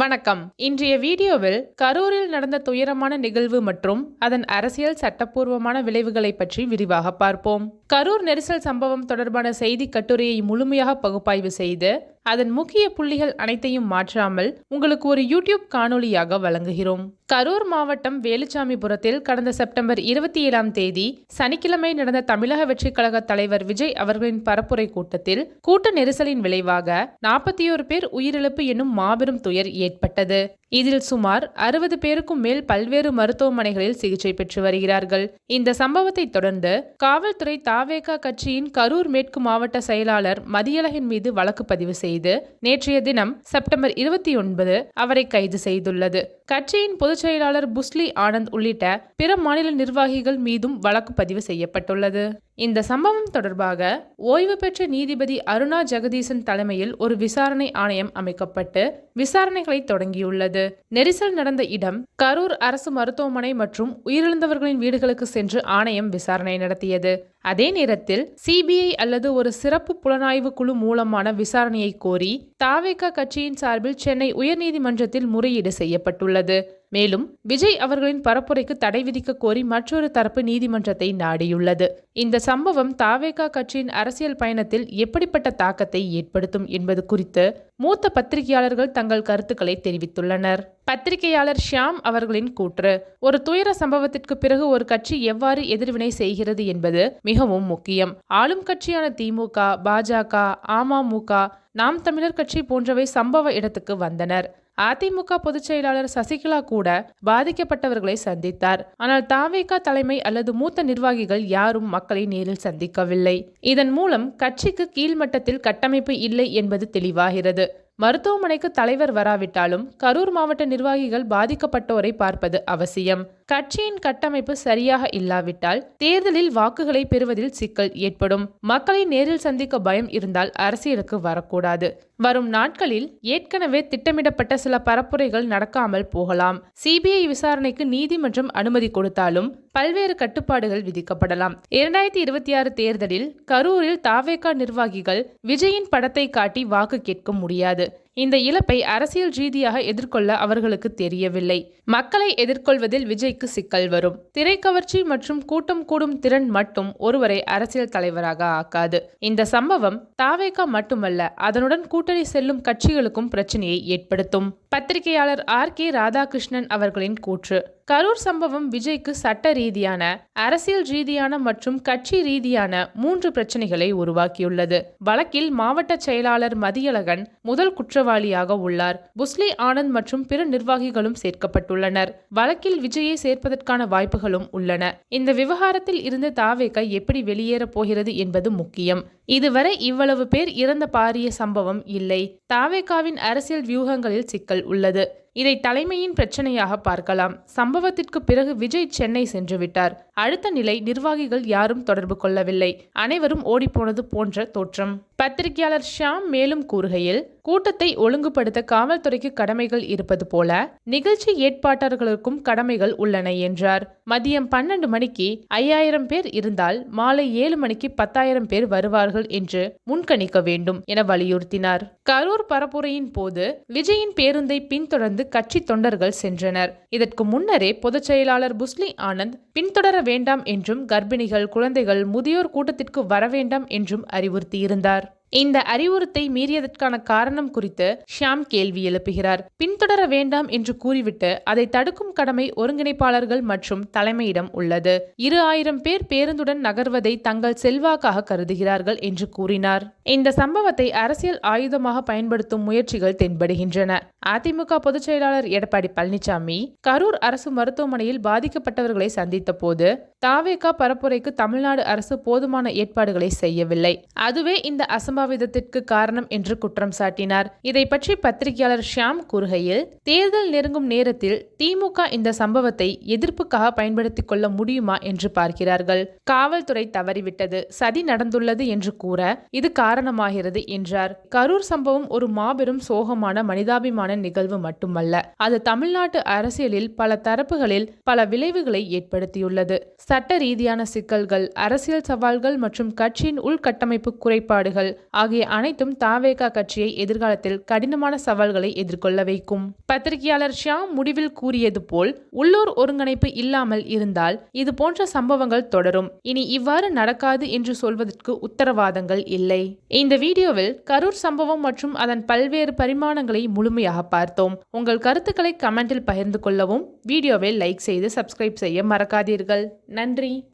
வணக்கம். இன்றைய வீடியோவில் கரூரில் நடந்த துயரமான நிகழ்வு மற்றும் அதன் அரசியல் சட்டப்பூர்வமான விளைவுகளை பற்றி விரிவாக பார்ப்போம். கரூர் நெரிசல் சம்பவம் தொடர்பான செய்தி கட்டுரையை முழுமையாக பகுப்பாய்வு செய்து அதன் முக்கிய புள்ளிகள் அனைத்தையும் மாற்றாமல் உங்களுக்கு ஒரு யூடியூப் காணொளியாக வழங்குகிறோம். கரூர் மாவட்டம் வேலுச்சாமிபுரத்தில் கடந்த செப்டம்பர் இருபத்தி ஏழாம் தேதி சனிக்கிழமை நடந்த தமிழக வெற்றிக் கழக தலைவர் விஜய் அவர்களின் பரப்புரை கூட்டத்தில் கூட்ட நெரிசலின் விளைவாக நாற்பத்தி ஓரு பேர் உயிரிழப்பு என்னும் மாபெரும் துயர் ஏற்பட்டது. இதில் சுமார் அறுபது பேருக்கும் மேல் பல்வேறு மருத்துவமனைகளில் சிகிச்சை பெற்று வருகிறார்கள். இந்த சம்பவத்தை தொடர்ந்து காவல்துறை தாவேகா கட்சியின் கரூர் மேற்கு மாவட்ட செயலாளர் மதியழகன் மீது வழக்கு பதிவு செய்து நேற்றைய தினம் செப்டம்பர் இருபத்தி ஒன்பது அவரை கைது செய்துள்ளது. கட்சியின் பொதுச் செயலாளர் புஸ்லி ஆனந்த் உள்ளிட்ட பிற மாநில நிர்வாகிகள் மீதும் வழக்கு பதிவு செய்யப்பட்டுள்ளது. இந்த சம்பவம் தொடர்பாக ஓய்வு பெற்ற நீதிபதி அருணா ஜெகதீசன் தலைமையில் ஒரு விசாரணை ஆணையம் அமைக்கப்பட்டு விசாரணைகளை தொடங்கியுள்ளது. நெரிசல் நடந்த இடம் கரூர் அரசு மருத்துவமனை மற்றும் உயிரிழந்தவர்களின் வீடுகளுக்கு சென்று ஆணையம் விசாரணை நடத்தியது. அதே நேரத்தில் சிபிஐ அல்லது ஒரு சிறப்பு புலனாய்வு குழு மூலமான விசாரணையை கோரி தாவேகா கட்சியின் சார்பில் சென்னை உயர்நீதிமன்றத்தில் முறையீடு செய்யப்பட்டுள்ளது. மேலும் விஜய் அவர்களின் பரப்புரைக்கு தடை விதிக்க கோரி மற்றொரு தரப்பு நீதிமன்றத்தை நாடியுள்ளது. இந்த சம்பவம் தாவேகா கட்சியின் அரசியல் பயணத்தில் எப்படிப்பட்ட தாக்கத்தை ஏற்படுத்தும் என்பது குறித்து மூத்த பத்திரிகையாளர்கள் தங்கள் கருத்துக்களை தெரிவித்துள்ளனர். பத்திரிகையாளர் ஷியாம் அவர்களின் கூற்று ஒரு துயர சம்பவத்திற்கு பிறகு ஒரு கட்சி எவ்வாறு எதிர்வினை செய்கிறது என்பது மிகவும் முக்கியம். ஆளும் கட்சியான திமுக பாஜக அமமுக நாம் தமிழர் கட்சி போன்றவை சம்பவ இடத்துக்கு வந்தனர். அதிமுக பொதுச் செயலாளர் சசிகலா கூட பாதிக்கப்பட்டவர்களை சந்தித்தார். ஆனால் தாவேகா தலைமை அல்லது மூத்த நிர்வாகிகள் யாரும் மக்களை நேரில் சந்திக்கவில்லை. இதன் மூலம் கட்சிக்கு கீழ்மட்டத்தில் கட்டமைப்பு இல்லை என்பது தெளிவாகிறது. மருத்துவமனைக்கு தலைவர் வராவிட்டாலும் கரூர் மாவட்ட நிர்வாகிகள் பாதிக்கப்பட்டோரை பார்ப்பது அவசியம். கட்சியின் கட்டமைப்பு சரியாக இல்லாவிட்டால் தேர்தலில் வாக்குகளை பெறுவதில் சிக்கல் ஏற்படும். மக்களை நேரில் சந்திக்க பயம் இருந்தால் அரசியலுக்கு வரக்கூடாது. வரும் நாட்களில் ஏற்கனவே திட்டமிடப்பட்ட சில பரப்புரைகள் நடக்காமல் போகலாம். சிபிஐ விசாரணைக்கு நீதிமன்றம் அனுமதி கொடுத்தாலும் பல்வேறு கட்டுப்பாடுகள் விதிக்கப்படலாம். இரண்டாயிரத்தி இருபத்தி ஆறு தேர்தலில் கரூரில் தாவேகா நிர்வாகிகள் விஜயின் படத்தை காட்டி வாக்கு கேட்க முடியாது. இந்த இழப்பை அரசியல் ரீதியாக எதிர்கொள்ள அவர்களுக்கு தெரியவில்லை. மக்களை எதிர்கொள்வதில் விஜய்க்கு சிக்கல் வரும். திரைக்கவர்ச்சி மற்றும் கூட்டம் கூடும் திறன் மட்டும் ஒருவரை அரசியல் தலைவராக ஆக்காது. இந்த சம்பவம் தாவேகா மட்டுமல்ல அதனுடன் கூட்டணி செல்லும் கட்சிகளுக்கும் பிரச்சனையை ஏற்படுத்தும். பத்திரிகையாளர் ஆர் கே ராதாகிருஷ்ணன் அவர்களின் கூற்று. கரூர் சம்பவம் விஜய்க்கு சட்ட ரீதியான அரசியல் ரீதியான மற்றும் கட்சி ரீதியான மூன்று பிரச்சனைகளை உருவாக்கியுள்ளது. வழக்கில் மாவட்ட செயலாளர் மதியழகன் முதல் குற்றவாளியாக உள்ளார். புஸ்லி ஆனந்த் மற்றும் பிற நிர்வாகிகளும் சேர்க்கப்பட்டுள்ளனர். வழக்கில் விஜயை சேர்ப்பதற்கான வாய்ப்புகளும் உள்ளன. இந்த விவகாரத்தில் இருந்து தாவேக எப்படி வெளியேறப் போகிறது என்பது முக்கியம். இதுவரை இவ்வளவு பேர் இறந்த பாரிய சம்பவம் இல்லை. தாவேகாவின் அரசியல் வியூகங்களில் சிக்கல் உள்ளது. இதை தலைமையின் பிரச்சனையாக பார்க்கலாம். சம்பவத்திற்கு பிறகு விஜய் சென்னை சென்று விட்டார். அடுத்த நிலை நிர்வாகிகள் யாரும் தொடர்பு கொள்ளவில்லை. அனைவரும் ஓடிப்போனது போன்ற தோற்றம். பத்திரிகையாளர் ஷாம் மேலும் கூறுகையில் கூட்டத்தை ஒழுங்குபடுத்த காவல்துறைக்கு கடமைகள் இருப்பது போல நிகழ்ச்சி ஏற்பாட்டாளர்களுக்கும் கடமைகள் உள்ளன என்றார். மதியம் பன்னெண்டு மணிக்கு ஐயாயிரம் பேர் இருந்தால் மாலை ஏழு மணிக்கு பத்தாயிரம் பேர் வருவார்கள் என்று முன்கணிக்க வேண்டும் என வலியுறுத்தினார். கரூர் பரப்புரையின் போது விஜயின் பேருந்தை பின்தொடர்ந்து கட்சி தொண்டர்கள் சென்றனர். இதற்கு முன்னரே பொதுச் செயலாளர் புஸ்லி ஆனந்த் பின்தொடர வேண்டாம் என்றும் கர்ப்பிணிகள் குழந்தைகள் முதியோர் கூட்டத்திற்கு வர வேண்டாம் என்றும் அறிவுறுத்தியிருந்தார். இந்த அறிவுறுத்தை மீறியதற்கான காரணம் குறித்து ஷியாம் கேள்வி எழுப்புகிறார். பின்தொடர வேண்டாம் என்று கூறிவிட்டு அதை தடுக்கும் கடமை ஒருங்கிணைப்பாளர்கள் மற்றும் தலைமையிடம் உள்ளது. இரு ஆயிரம் பேர் பேருந்துடன் நகர்வதை தங்கள் செல்வாக்காக கருதுகிறார்கள் என்று கூறினார். இந்த சம்பவத்தை அரசியல் ஆயுதமாக பயன்படுத்தும் முயற்சிகள் தென்படுகின்றன. அதிமுக பொதுச் செயலாளர் எடப்பாடி பழனிசாமி கரூர் அரசு மருத்துவமனையில் பாதிக்கப்பட்டவர்களை சந்தித்த போது தாவேகா பரப்புரைக்கு தமிழ்நாடு அரசு போதுமான ஏற்பாடுகளை செய்யவில்லை. அதுவே இந்த அசம்பாவிதத்திற்கு காரணம் என்று குற்றம் சாட்டினார். இதை பற்றி பத்திரிகையாளர் ஷியாம் கூறுகையில் தேர்தல் நெருங்கும் நேரத்தில் திமுக இந்த சம்பவத்தை எதிர்ப்புக்காக பயன்படுத்திக் கொள்ள முடியுமா என்று பார்க்கிறார்கள். காவல்துறை தவறிவிட்டது சதி நடந்துள்ளது என்று கூற இது காரணமாகிறது என்றார். கரூர் சம்பவம் ஒரு மாபெரும் சோகமான மனிதாபிமான முக்கியமான நிகழ்வு மட்டுமல்ல அது தமிழ்நாட்டு அரசியலில் பல தரப்புகளில் பல விளைவுகளை ஏற்படுத்தியுள்ளது. சட்ட ரீதியான சிக்கல்கள் அரசியல் சவால்கள் மற்றும் கட்சியின் உள்கட்டமைப்பு குறைபாடுகள் ஆகிய அனைத்தும் தாவேகா கட்சியை எதிர்காலத்தில் கடினமான சவால்களை எதிர்கொள்ள வைக்கும். பத்திரிகையாளர் ஷியாம் முடிவில் கூறியது போல் உள்ளூர் ஒருங்கிணைப்பு இல்லாமல் இருந்தால் இது போன்ற சம்பவங்கள் தொடரும். இனி இவ்வாறு நடக்காது என்று சொல்வதற்கு உத்தரவாதங்கள் இல்லை. இந்த வீடியோவில் கரூர் சம்பவம் மற்றும் அதன் பல்வேறு பரிமாணங்களை முழுமையாக பார்த்தோம். உங்கள் கருத்துக்களை கமெண்டில் பகிர்ந்து கொள்ளவும் வீடியோவை லைக் செய்து சப்ஸ்கிரைப் செய்ய மறக்காதீர்கள். நன்றி.